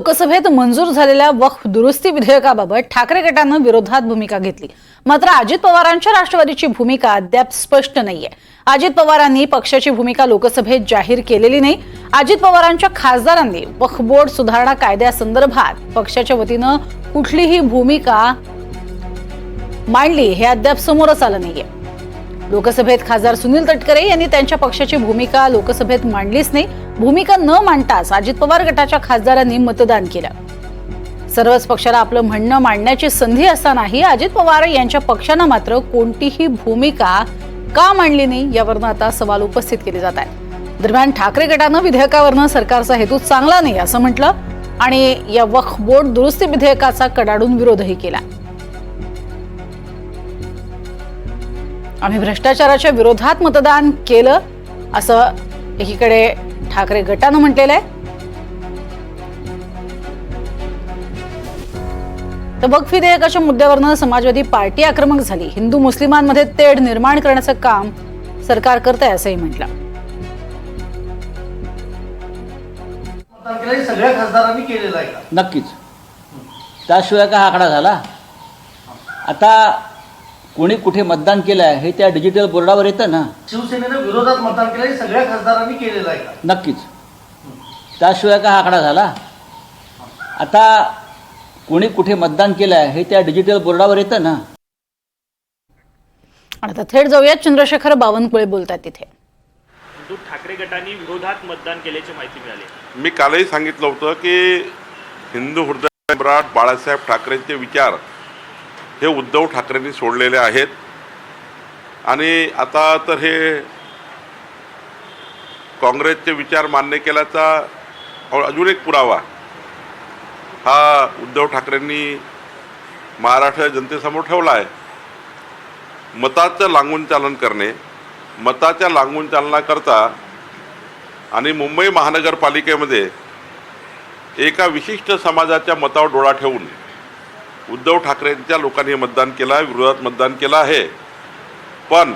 लोकसभेत मंजूर झालेल्या वक्फ दुरुस्ती विधेयकाबाबत ठाकरे गटानं विरोधात भूमिका घेतली. मात्र अजित पवारांच्या राष्ट्रवादीची भूमिका अद्याप स्पष्ट नाहीये. अजित पवारांनी पक्षाची भूमिका लोकसभेत जाहीर केलेली नाही. अजित पवारांच्या खासदारांनी वक्फ बोर्ड सुधारणा कायद्यासंदर्भात पक्षाच्या वतीनं कुठलीही भूमिका मांडली हे अद्याप समोरच आलं नाहीये. लोकसभेत खासदार सुनील तटकरे यांनी त्यांच्या पक्षाची भूमिका लोकसभेत मांडलीच नाही. भूमिका न मांडताच अजित पवार गटाच्या खासदारांनी मतदान केलं. सर्वच पक्षाला आपलं म्हणणं मांडण्याची संधी असतानाही अजित पवार यांच्या पक्षानं मात्र कोणतीही भूमिका का मांडली नाही यावरनं आता सवाल उपस्थित केले जात आहेत. दरम्यान ठाकरे गटानं विधेयकावरनं सरकारचा हेतू चांगला नाही असं म्हटलं आणि या वक्फ बोर्ड दुरुस्ती विधेयकाचा कडाडून विरोधही केला. आम्ही भ्रष्टाचाराच्या विरोधात मतदान केलं असं एकीकडे ठाकरे गटानं म्हटलेलं आहे. तर वक्फ विधेयकाच्या मुद्द्यावरनं समाजवादी पार्टी आक्रमक झाली. हिंदू मुस्लिमांमध्ये तेढ निर्माण करण्याचं काम सरकार करत आहे असंही म्हटलं. सगळ्या खासदारांनी केलेलं आहे का? नक्कीच. त्याशिवाय का हा आकडा झाला? आता कोणी कुठे मतदान केलं आहे हे त्या डिजिटल बोर्डावर येतं ना. शिवसेनेनं विरोधात मतदान केलं हे सगळ्या खासदारांनी केलेलं आहे का? नक्कीच. त्याशिवाय का हा आकडा झाला? आता कोणी कुठे मतदान केलं आहे हे त्या डिजिटल बोर्डावर येतं ना. आता थेट जाऊयात चंद्रशेखर बावनकुळे बोलतात तिथे. उद्धव ठाकरे गटाने विरोधात मतदान केल्याची माहिती मिळाली. मी कालही सांगितलं होतं की हिंदू हृदय सम्राट बाळासाहेब ठाकरेंचे विचार हे उद्धव ठाकरेंनी सोडलेले आहेत. आणि आता तर हे काँग्रेसचे विचार मान्य केल्याचा अजून एक पुरावा. हा उद्धव ठाकरेंनी महाराष्ट्र जनतेसमोर ठेवला आहे. मताचं लागून चालन करणे मताच्या लागून चालनाकरता आणि मुंबई महानगरपालिकेमध्ये एका विशिष्ट समाजाच्या मतावर डोळा ठेवून उद्धव ठाकरेंच्या लोकांनी मतदान केलं आहे विरोधात मतदान केलं आहे. पण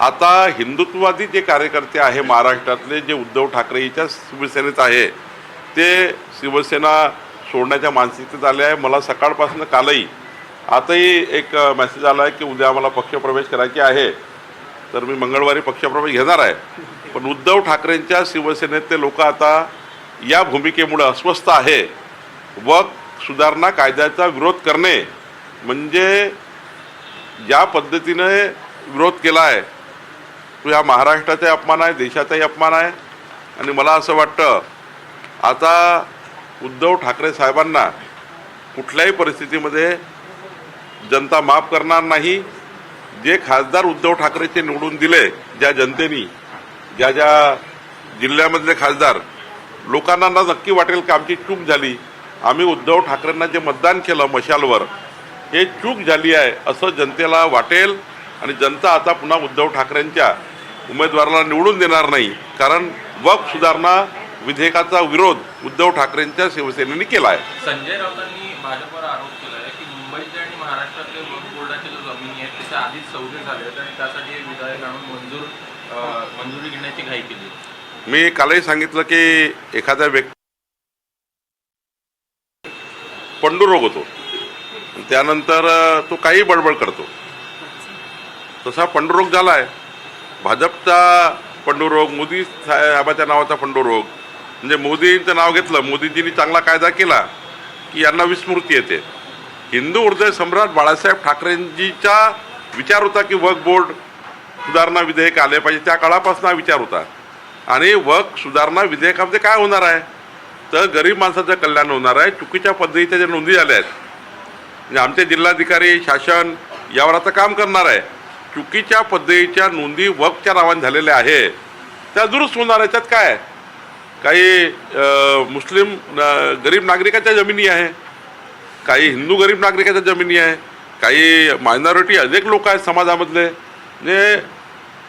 आता हिंदुत्ववादी जे कार्यकर्ते आहे महाराष्ट्रातले जे उद्धव ठाकरेच्या शिवसेनेत आहे ते शिवसेना सोडण्याच्या मानसिकतेत आले आहे. मला सकाळपासून कालही आताही एक मेसेज आला आहे की उद्या आम्हाला पक्षप्रवेश करायचे आहे. तर मी मंगळवारी पक्षप्रवेश घेणार आहे. पण उद्धव ठाकरेंच्या शिवसेनेतले लोक आता या भूमिकेमुळे अस्वस्थ आहे. व सुधारणा कायद्याचा विरोध करणे म्हणजे ज्या पद्धतीने विरोध केला आहे तो या महाराष्ट्राचाही अपमान आहे देशाचाही अपमान आहे. आणि मला असं वाटतं आता उद्धव ठाकरे साहेबांना कुठल्याही परिस्थितीमध्ये जनता माफ करणार नाही. जे खासदार उद्धव ठाकरेचे निवडून दिले ज्या जनतेनी ज्या ज्या जिल्ह्यामधले खासदार लोकांना ना नक्की वाटेल की आमची चूक झाली? आम्ही उद्धव ठाकरेंना जे मतदान केलं मशालवर हे चूक झाली आहे असं जनतेला वाटेल आणि जनता आता पुन्हा उद्धव ठाकरेंच्या उमेदवाराला निवडून देणार नाही. कारण वक सुधारणा विधेयकाचा विरोध उद्धव ठाकरेंच्या शिवसेनेने केला आहे. संजय राऊतांनी भाजपवर आरोप केला आहे की मुंबईतले आणि महाराष्ट्रातले वक्फ बोर्डाच्या ज्या जमिनी आहेत त्याच्या आधीच सौदे झाले आहेत आणि त्यासाठी हे विधेयक आणून मंजूर अं, मंजुरी घेण्याची घाई केली मी कालही सांगितलं की एखाद्या व्यक्ती पंडुरोग होतो त्यानंतर तो काही बडबड करतो. तसा पंडुरोग झाला आहे भाजपचा पंडुरोग मोदी साहेबाच्या नावाचा पंडुरोग म्हणजे मोदींचं नाव घेतलं मोदीजींनी चांगला कायदा केला की यांना विस्मृती येते. हिंदू हृदय सम्राट बाळासाहेब ठाकरेंजीचा विचार होता की वक्फ बोर्ड सुधारणा विधेयक आले पाहिजे. त्या काळापासून विचार होता. आणि वक सुधारणा विधेयकामध्ये काय होणार आहे? तर गरीब माणसाचं कल्याण होणार आहे. चुकीच्या पद्धतीच्या ज्या नोंदी झाल्या आहेत म्हणजे आमचे जिल्हाधिकारी शासन यावर आता काम करणार आहे. चुकीच्या पद्धतीच्या नोंदी वकच्या नावाने झालेल्या आहे. त्या दुरुस्त होणार आहे त्यात काय? काही मुस्लिम गरीब नागरिकाच्या जमिनी आहे. काही हिंदू गरीब नागरिकाच्या जमिनी आहे. काही मायनॉरिटी अनेक लोक आहेत समाजामधले. जे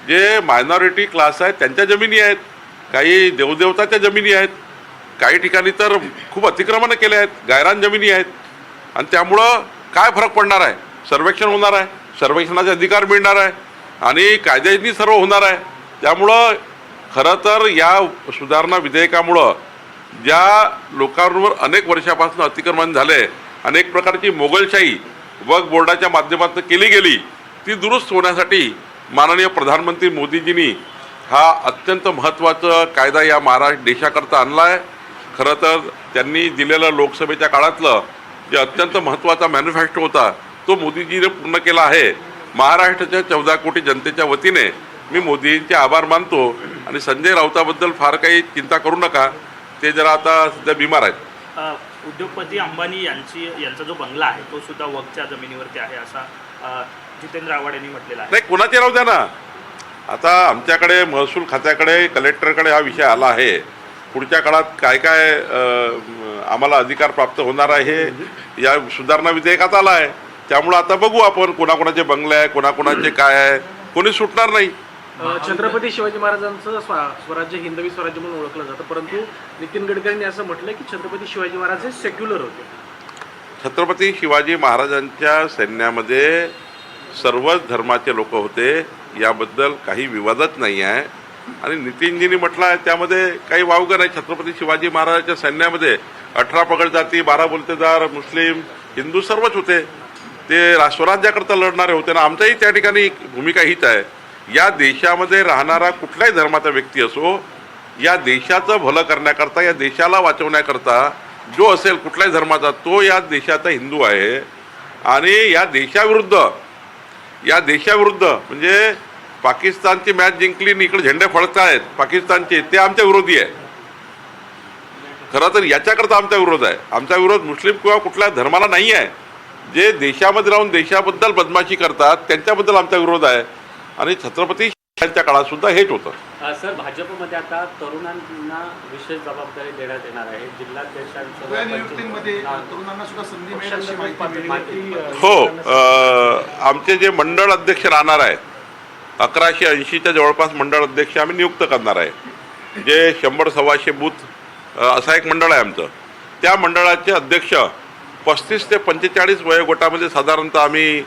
जे मायनॉरिटी क्लास आहेत त्यांच्या जमिनी आहेत. काही देवदेवताच्या जमिनी आहेत. काही ठिकाणी तर खूप अतिक्रमणं केले आहेत गायरान जमिनी आहेत. आणि त्यामुळं काय फरक पडणार आहे? सर्वेक्षण होणार आहे. सर्वेक्षणाचे अधिकार मिळणार आहे. आणि कायद्यानी सर्व होणार आहे. त्यामुळं खरं तर या सुधारणा विधेयकामुळं ज्या लोकांवर अनेक वर्षापासून अतिक्रमण झाले अनेक प्रकारची मोगलशाही वक्फ बोर्डाच्या माध्यमातून केली गेली ती दुरुस्त होण्यासाठी माननीय प्रधानमंत्री मोदीजींनी हा अत्यंत महत्त्वाचा कायदा या महाराष्ट्र देशाकरता आणला आहे खरं तर त्यांनी दिलेलं लोकसभेच्या काळातलं जे अत्यंत महत्त्वाचा मॅनिफेस्टो होता तो मोदीजीने पूर्ण केला आहे. महाराष्ट्राच्या चौदा कोटी जनतेच्या वतीने मी मोदींचे आभार मानतो आणि संजय राऊताबद्दल फार काही चिंता करू नका ते जरा आता सध्या बिमार आहेत. उद्योगपती अंबानी यांची यांचा जो बंगला आहे तो सुद्धा वकच्या जमिनीवरती आहे असा जितेंद्र आव्हाड यांनी म्हटलेला आहे. नाही कोणाचे राहू द्या ना. आता आमच्याकडे महसूल खात्याकडे कलेक्टरकडे हा विषय आला आहे. पुढच्या काळात काय काय आम्हाला अधिकार प्राप्त होणार आहे या सुधारणा विधेयकात आला आहे त्यामुळं आता बघू आपण कोणाकोणाचे बंगले आहे कोणाकोणाचे काय आहे. कोणी सुटणार नाही. छत्रपती शिवाजी महाराजांचं स्वा- स्वराज्य हिंदवी स्वराज्य म्हणून ओळखलं जातं. परंतु नितीन गडकरींनी असं म्हटलं की छत्रपती शिवाजी महाराज हे सेक्युलर होते. छत्रपती शिवाजी महाराजांच्या सैन्यामध्ये सर्वच धर्माचे लोक होते. याबद्दल काही विवादच नाही आहे. आणि नितीनजींनी म्हटलं आहे त्यामध्ये काही वावगं नाही. छत्रपती शिवाजी महाराजांच्या सैन्यामध्ये अठरा पगड जाती बारा बोलतेदार मुस्लिम हिंदू सर्वच होते. ते स्वराज्याकरता लढणारे होते ना आमच्याही त्या ठिकाणी भूमिका हीच आहे. या देशामध्ये राहणारा कुठल्याही धर्माचा व्यक्ती असो या देशाचं भलं करण्याकरता या देशाला वाचवण्याकरता जो असेल कुठल्याही धर्माचा तो या देशाचा हिंदू आहे. आणि या देशाविरुद्ध या देशाविरुद्ध म्हणजे पाकिस्तानची मॅच जिंकली आणि इकडे झेंडे फडकतायत पाकिस्तानचे ते आमच्या विरोधी आहे. खरं तर याच्याकरता आमचा विरोध आहे. आमचा विरोध मुस्लिम किंवा कुठल्या धर्माला नाही आहे. जे देशामध्ये राहून देशाबद्दल बदमाशी करतात त्यांच्याबद्दल आमचा विरोध आहे. आणि छत्रपती शिवाजींच्या काळात सुद्धा हेच होतं. सर भाजपमध्ये आता तरुणांना विशेष जबाबदारी देण्यात येणार आहे. जिल्हाध्यक्षांचं या नियुक्तींमध्ये हा. हो आमचे जे मंडळ अध्यक्ष राहणार आहेत अकराशे ऐंशीच्या जवळपास मंडळ अध्यक्ष आम्ही नियुक्त करणार आहे. जे शंभर सव्वाशे बूथ असा एक मंडळ आहे आमचं. त्या मंडळाचे अध्यक्ष पस्तीस ते पंचेचाळीस वयोगटामध्ये साधारणतः आम्ही